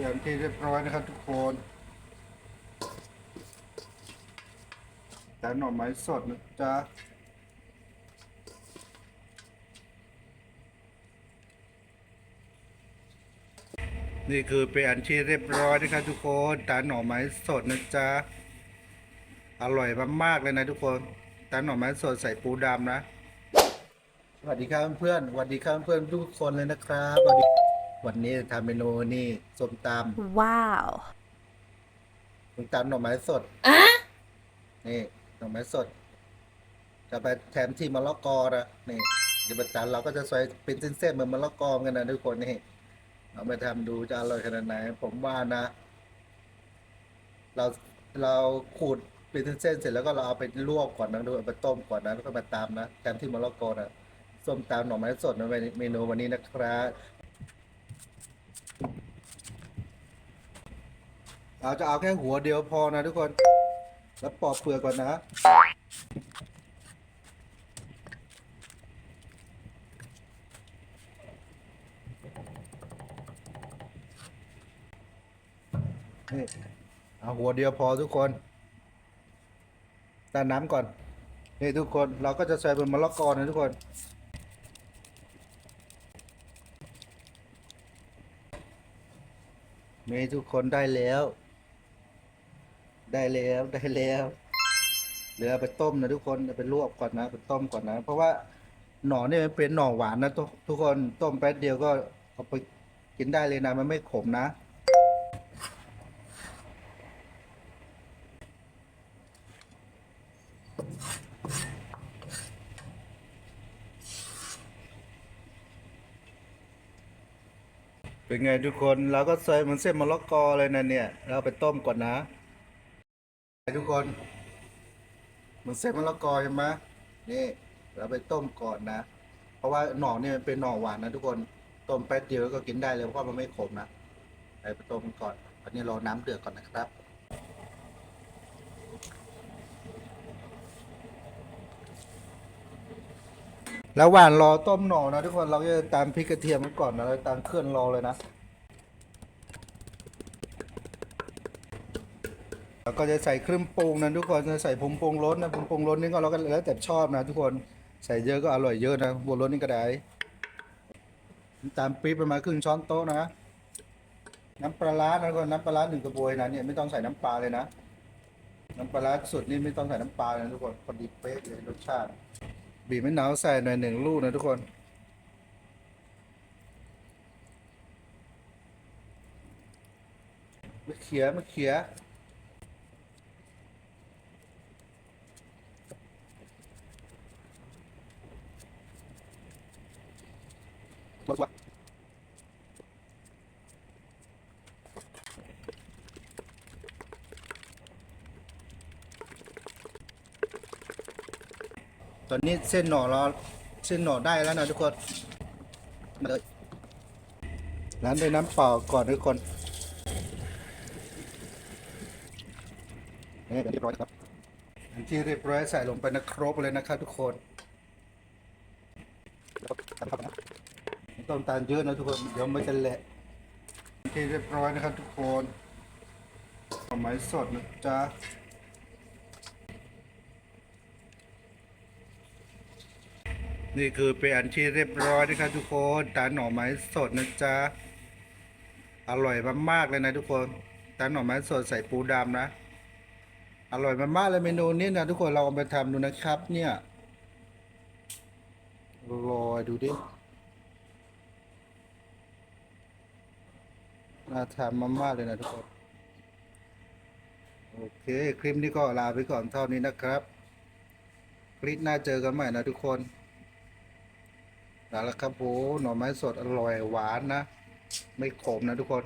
ลี่ยนที่เรียบร้อยนะครับทุกคนแต่หน่อไม้สดนะจ๊ะนี่คือเป็นอันที่เรียบร้อยนะครับทุกคนตาหน่อไม้สดนะจ๊ะ อร่อยมากๆเลยนะทุกคนตาหน่อไม้สดใส่ปูดำนะ สวัสดีครับเพื่อนๆสวัสดีครับเพื่อนๆทุกคนเลยนะครับวันนี้ วันนี้ทำเมนูนี่ส้มตำ Wow. ส้มตำหน่อไม้สดนี่หน่อไม้สด จะไปแถมที่มะละกอนะนี่เดี๋ยวบัตรเราก็จะซอยเป็นเส้นๆเหมือนมะละกอกันนะทุกคนนี่เอาไปทำดูจะอร่อยขนาดไหน ผมว่านะ เราเราขูดเป็นเส้นๆเสร็จแล้วก็เราเอาไปลวกก่อนนะดูเอาไปต้มก่อนนะแล้วก็มาตำนะแถมที่มะละกอนะส้มตำหน่อไม้สดนะเมนูวันนี้นะครับ เราจะเอาแค่หัวเดียวพอนะทุกคน แล้วปอกเปลือกก่อนนะ นี่ เอาหัวเดียวพอทุกคนแต่น้ำก่อน นี่ทุกคนเราก็จะใส่เป็นมะละกอนะทุกคนนี่ทุกคนได้แล้ว ได้แล้วได้แล้วเหลือเอาไปต้มนะทุกคนเอาไปลวกก่อนนะไปต้มก่อนนะ เพราะว่าหน่อเนี่ยมันเป็นหน่อหวานนะทุกทุกคนต้มแป๊บเดียวก็เอาไปกินได้เลยนะมันไม่ขมนะ เป็นไงทุกคนเราก็ใส่เหมือนเส้นมะละกอเลยนะเนี่ย เราไปต้มก่อนนะ ทุกคนเหมือนเส้นมะละกอใช่ไหมนี่เราไปต้มก่อนนะ เพราะว่าหน่อเนี่ยมันเป็นหน่อหวานนะทุกคนต้มแป๊บเดียวก็กินได้เลยเพราะมันไม่ขมนะไปต้มก่อนอันนี้รอน้ำเดือดก่อนนะครับระหว่างรอต้มหน่อนะทุกคนเราจะตามพริกกระเทียมก่อนนะเราตามเครื่องรอเลยนะ แล้วก็จะใส่เครื่องปรุงนะทุกคนจะใส่ผงปรุงรสนะผงปรุงรสนี่ก็เราก็แล้วแต่ชอบนะ ทุกคนใส่เยอะก็อร่อยเยอะนะบัวรสนี่ก็ได้ตามปี๊บประมาณครึ่งช้อนโต๊ะนะน้ำปลาร้านะทุกคนน้ำปลาร้าหนึ่งกระบวยนะเนี่ยไม่ต้องใส่น้ำปลาเลยนะน้ำปลาร้าสุดนี่ไม่ต้องใส่น้ำปลาเลยทุกคนพอดีเป๊ะเลยรสชาติ บีบมะนาวใส่หน่อยหนึ่งลูกนะทุกคนมะเขือมะเขือหมด วะตอนนี้เส้นหน่อเราเส้นหน่อได้แล้วนะทุกคนมาเลยร้านด้วยน้ำเปล่าก่อนทุกคนนี่เรียบร้อยครับอันที่เรียบร้อยใส่ลงไปนะครบเลยนะครับทุกคนแล้วก็ตามเข้าไปนะ ต้องตาลเยอะนะทุกคน เดี๋ยวมันจะเละอันที่เรียบร้อยนะครับทุกคนหน่อไม้สดนะจ๊ะนี่คือเป็นอันที่เรียบร้อยนะครับทุกคนตาหน่อไม้สดนะจ๊ะอร่อยมากๆเลยนะทุกคนตาหน่อไม้สดใส่ปูดำนะ อร่อยมากๆเลยเมนูนี้นะทุกคนเราเอาไปทำดูนะครับ เนี่ยลอยดูดิ น่าทำมากๆเลยนะทุกคน โอเค คลิปนี้ก็ลาไปก่อนเท่านี้นะครับคลิปหน้าเจอกันใหม่นะทุกคนนั่นแหละครับโหหน่อไม้สดอร่อยหวานนะ ไม่ขมนะทุกคน